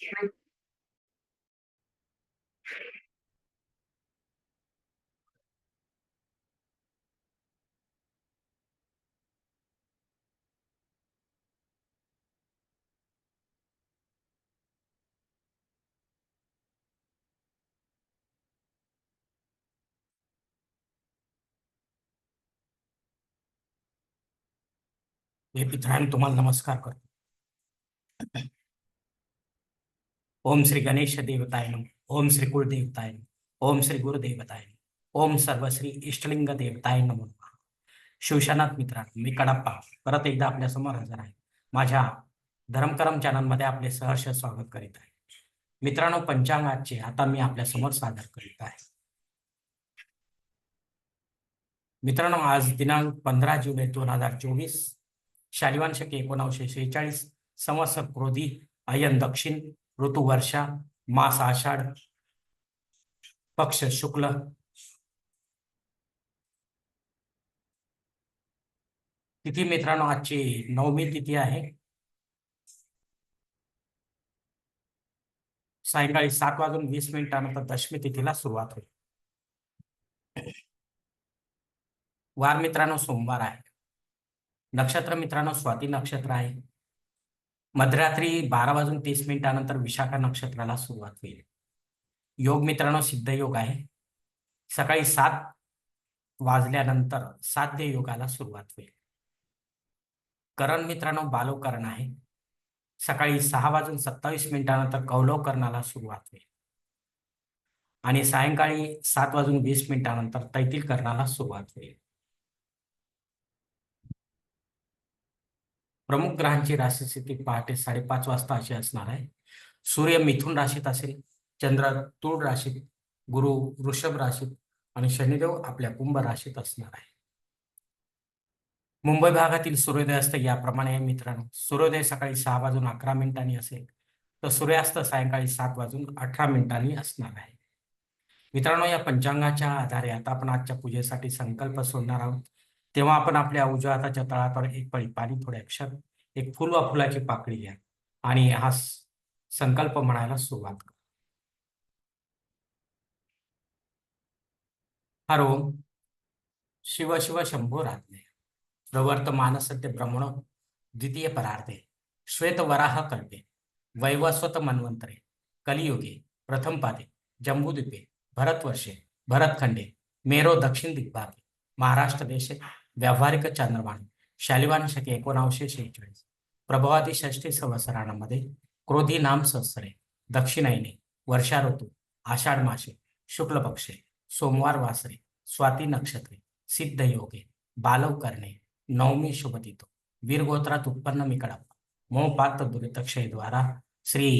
हे मित्रांनो तुम्हाला नमस्कार करतो. ओम श्री गणेश देवताय ओम श्री कुलदेवताय ओम श्री गुरुदेवताय ओम सर्वश्री इष्टलिंग देवताय नमो शिवशानाथ मित्रांनो मी कडप्पा. परत एकदा आपल्यासमोर हजर आहे. माझ्या धर्मकरम चॅनलमध्ये आपले सहर्ष स्वागत करीत आहे. मित्रांनो पंचांगाचे आता मी आपल्यासमोर सादर करीत आहे. मित्रांनो आज दिनांक पंधरा जुलै दोन हजार चोवीस शालिवान शके एकोणावीसशे शेहेचाळीस संवत्सर क्रोधी अयन दक्षिण ऋतू वर्षा मास आषाढ पक्ष शुक्ल. तिथी मित्रांनो आजची नवमी तिथी आहे. सायंकाळी सात वाजून वीस मिनिटानंतर दशमी तिथीला सुरुवात होईल. वार मित्रांनो सोमवार आहे. नक्षत्र मित्रांनो स्वाती नक्षत्र आहे. मध्यरात्री बारा वाजून तीस मिनिटानंतर विशाखा नक्षत्राला सुरुवात होईल. योग मित्रांनो सिद्ध योग आहे. सकाळी सात वाजल्यानंतर साध्य योगाला सुरुवात होईल. करण मित्रांनो बालोकरण आहे. सकाळी सहा वाजून सत्तावीस मिनिटानंतर कौलव करणाला सुरुवात होईल. आणि सायंकाळी सात वाजून वीस मिनिटानंतर तैतील करणाला सुरुवात होईल. प्रमुख ग्रहांची राशी स्थिती पहाटे साडेपाच वाजता अशी असणार आहे. सूर्य मिथुन राशीत असेल चंद्र तुळ राशीत गुरु वृषभ राशीत आणि शनिदेव आपल्या कुंभ राशीत असणार आहे. मुंबई भागातील सूर्योदयस्त याप्रमाणे आहे मित्रांनो. सूर्योदय सकाळी सहा वाजून अकरा मिनिटांनी असेल तर सूर्यास्त सायंकाळी सात वाजून अठरा मिनिटांनी असणार आहे. मित्रांनो या पंचांगाच्या आधारे आता आपण आजच्या पूजेसाठी संकल्प सोडणार आहोत. तेव्हा आपण आपल्या उजव्या हाताच्या तळावर एक पळी पाणी थोडे अक्षर एक फुल वा फुलाची पाकळी घ्या. आणि हा संकल्प म्हणायला सुरुवात करा. हरोम शिव शिव शंभो रात्रे प्रवर्त मानसत्य ब्रह्मण द्वितीय परार्थे श्वेत वराह कल्पे. वैवस्वत मन्वंतरे कलियुगे. प्रथम पादे. जम्बूद्वीपे. भरतवर्षे. भरतखंडे. मेरो दक्षिण दिग्भागे. महाराष्ट्र देशे. व्यावहारिक चंद्रबाण शालिवान शके एकोणावीसशे शेहेचाळीस. प्रभावादी षष्ठी संवत्सरामध्ये क्रोधी नाम सहस्रे दक्षिणायने वर्षा ऋतू आषाढ मासे शुक्ल पक्षे सोमवार वासरे स्वाती नक्षत्रे सिद्ध योगे बालव करणे नवमी शुभतितो वीरगोत्रात उत्पन्न मिकडप मोपात दुरितक्षयद्वारा श्री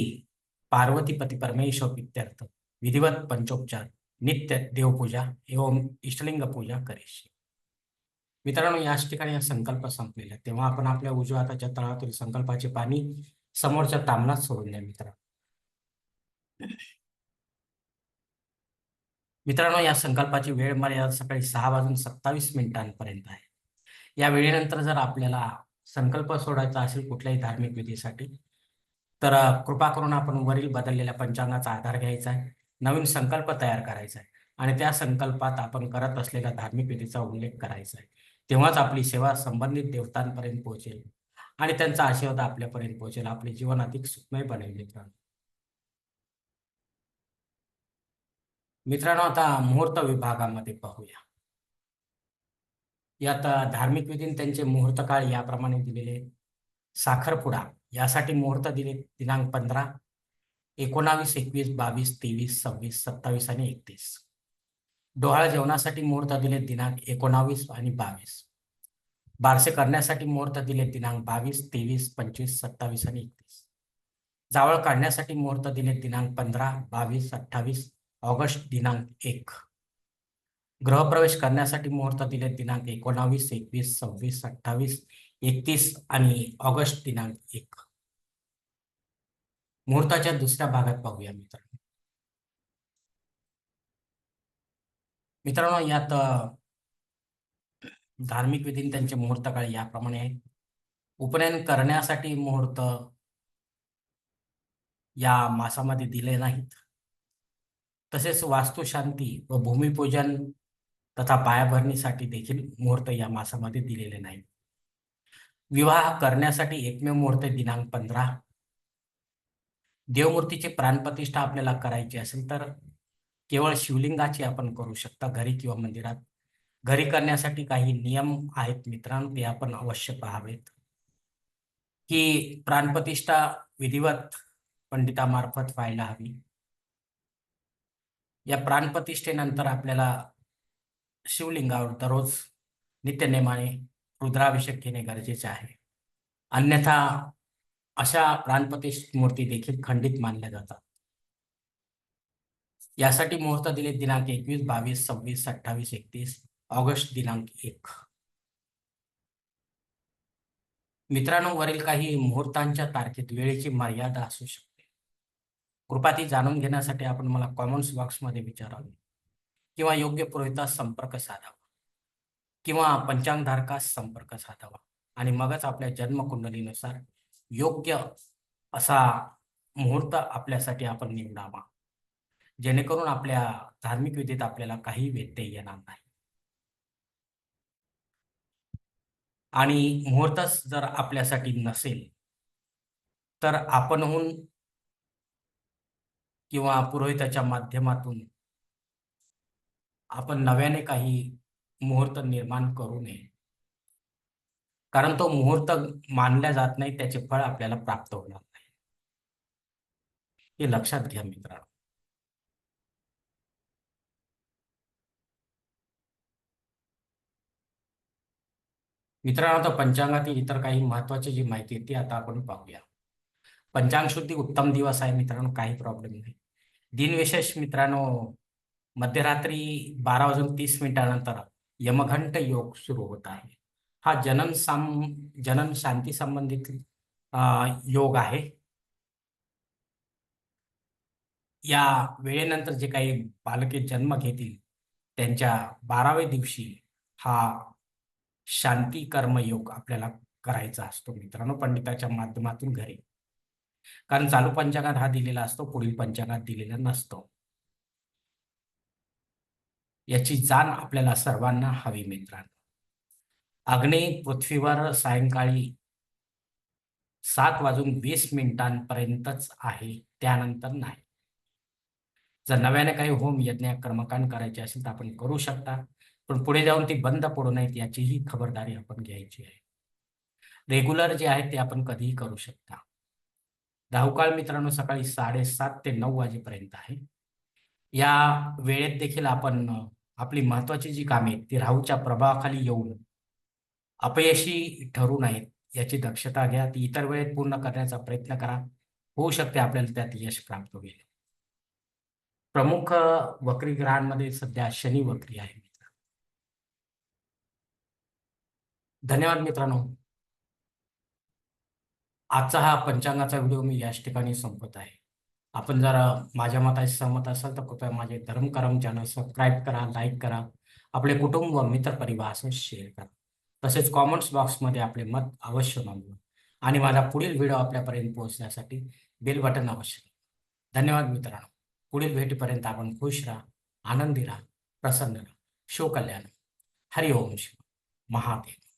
पार्वतीपती परमेश्वर इत्यर्थ विधिवत पंचोपचार नित्य देवपूजा एवं इष्टलिंग पूजा करेशी. मित्रांनो याच ठिकाणी हा संकल्प संपलेला तेव्हा आपण आपल्या उजव्या हाताच्या तळातील संकल्पाचे पाणी समोरच्या तामणात सोडून द्या मित्रांनो. मित्रांनो या संकल्पाची वेळ मर्यादा सकाळी सहा वाजून सत्तावीस मिनिटांपर्यंत आहे. या वेळेनंतर जर आपल्याला संकल्प सोडायचा असेल कुठल्याही धार्मिक विधीसाठी तर कृपा करून आपण वरील बदललेल्या पंचांगाचा आधार घ्यायचा आहे नवीन संकल्प तयार करायचा आहे आणि त्या संकल्पात आपण करत असलेल्या धार्मिक विधीचा उल्लेख करायचा आहे. तेव्हाच आपली सेवा संबंधित देवतांपर्यंत पोहोचेल. आणि त्यांचा आशीर्वाद आपल्यापर्यंत पोहोचेल. आपले जीवन अधिक सुखमय बनेल मित्रांनो. मित्रांनो आता मुहूर्त विभागामध्ये पाहूया. यात धार्मिक विधीन त्यांचे मुहूर्त काळ याप्रमाणे दिलेले साखरपुडा यासाठी मुहूर्त दिले दिनांक पंधरा एकोणावीस एकवीस बावीस तेवीस सव्वीस सत्तावीस आणि एकतीस. डोहाळ जेवणासाठी मुहूर्त दिले दिनांक एकोणावीस आणि बावीस. बारसे करण्यासाठी मुहूर्त दिले दिनांक बावीस तेवीस पंचवीस सत्तावीस आणि एकतीस. जावळ काढण्यासाठी मुहूर्त दिले दिनांक पंधरा बावीस अठ्ठावीस ऑगस्ट दिनांक एक. गृहप्रवेश करण्यासाठी मुहूर्त दिले दिनांक एकोणावीस एकवीस सव्वीस अठ्ठावीस एकतीस आणि ऑगस्ट दिनांक एक. मुहूर्ताच्या दुसऱ्या भागात पाहूया मित्रांनो. मित्रांनो यात धार्मिक विधी त्यांचे मुहूर्त काळ याप्रमाणे आहे उपनयन करण्यासाठी मुहूर्त या मासामध्ये दिले नाहीत. तसेच वास्तुशांती व भूमिपूजन तथा पायाभरणीसाठी देखील मुहूर्त या मासामध्ये दिलेले नाही विवाह करण्यासाठी एकमेव मुहूर्त दिनांक पंधरा. देवमूर्तीची प्राणप्रतिष्ठा आपल्याला करायची असेल तर केवळ शिवलिंगाची आपण करू शकता घरी किंवा मंदिरात. घरी करण्यासाठी काही नियम आहेत मित्रांनो ते आपण अवश्य पाहावेत. की प्राणप्रतिष्ठा विधिवत पंडितामार्फत व्हायला हवी. या प्राणप्रतिष्ठेनंतर आपल्याला शिवलिंगावर दररोज नित्यनेमाने रुद्राभिषेक घेणे गरजेचे आहे. अन्यथा अशा प्राणप्रतिष्ठित मूर्ती देखील खंडित मानल्या जातात. यासाठी मुहूर्त दिले दिनांक एकवीस बावीस सव्वीस अठ्ठावीस एकतीस ऑगस्ट दिनांक एक. मित्रांनो वरील काही मुहूर्तांच्या तारखेत वेळेची मर्यादा असू शकते. कृपा ती जाणून घेण्यासाठी आपण मला कॉमेंट्स बॉक्समध्ये विचारावे. किंवा योग्य पुरोहितास संपर्क साधावा. किंवा पंचांगधारकास संपर्क साधावा. आणि मगच आपल्या जन्मकुंडलीनुसार योग्य असा मुहूर्त आपल्यासाठी आपण निवडावा. जेणेकरून आपल्या धार्मिक विधीत आपल्याला काही व्यत्यय येणार नाही. आणि मुहूर्तच जर आपल्यासाठी नसेल तर आपणहून किंवा पुरोहिताच्या माध्यमातून आपण नव्याने काही मुहूर्त निर्माण करू नये. कारण तो मुहूर्त मानला जात नाही त्याचे फळ आपल्याला प्राप्त होणार नाही. हे लक्षात घ्या मित्रांनो. मित्रांनो आता पंचांगातील इतर काही महत्वाची जी माहिती आहे ती आता आपण पाहूया. पंचांग शुद्धी उत्तम दिवस आहे मित्रांनो काही प्रॉब्लेम नाही. दिनविशेष मित्रांनो मध्यरात्री बारा वाजून तीस मिनिटानंतर यमघंट योग सुरू होत आहे. हा जनन साम जनन शांती संबंधित योग आहे. या वेळेनंतर जे काही बालके जन्म घेतील त्यांच्या बाराव्या दिवशी हा शांती कर्मयोग आपल्याला करायचा असतो मित्रांनो पंडिताच्या माध्यमातून घरी. कारण चालू पंचांगात हा दिलेला असतो पुढील पंचांगात दिलेला नसतो. याची जाण आपल्याला सर्वांना हवी मित्रांनो. अग्ने पृथ्वीवर सायंकाळी सात वाजून वीस मिनिटांपर्यंतच आहे त्यानंतर नाही. जर नव्याने काही होम यज्ञ कर्मकांड करायचे असेल तर आपण करू शकता. पण पुढे जाऊन ती बंद पडू नयेत याचीही खबरदारी आपण घ्यायची आहे. रेग्युलर जे आहे ते आपण कधीही करू शकता. धावकाळ मित्रांनो सकाळी साडेसात ते नऊ वाजेपर्यंत आहे. या वेळेत देखील आपण आपली महत्वाची जी कामे ती राहूच्या प्रभावाखाली येऊन अपयशी ठरू नयेत याची दक्षता घ्या. ती इतर वेळेत पूर्ण करण्याचा प्रयत्न करा. होऊ शकते आपल्याला त्यात यश प्राप्त होईल. प्रमुख वक्री ग्रहांमध्ये सध्या शनी वक्री आहे. धन्यवाद मित्रांनो. आजचा हा पंचांगाचा व्हिडिओ मी याच ठिकाणी संपत आहे. आपण जर माझ्या मताशी सहमत असाल तर कृपया माझे धर्मकरम चॅनल सबस्क्राईब करा लाईक करा. आपले कुटुंब व मित्र परिवारासह शेअर करा. तसेच कॉमेंट्स बॉक्समध्ये आपले मत अवश्य नोंदवा आणि माझा पुढील व्हिडिओ आपल्यापर्यंत पोहोचण्यासाठी बेल बटन अवश्य धन्यवाद मित्रांनो. पुढील भेटीपर्यंत आपण खुश राहा आनंदी राहा प्रसन्न राहा. शिवकल्याण हरिओम शिव महादेव.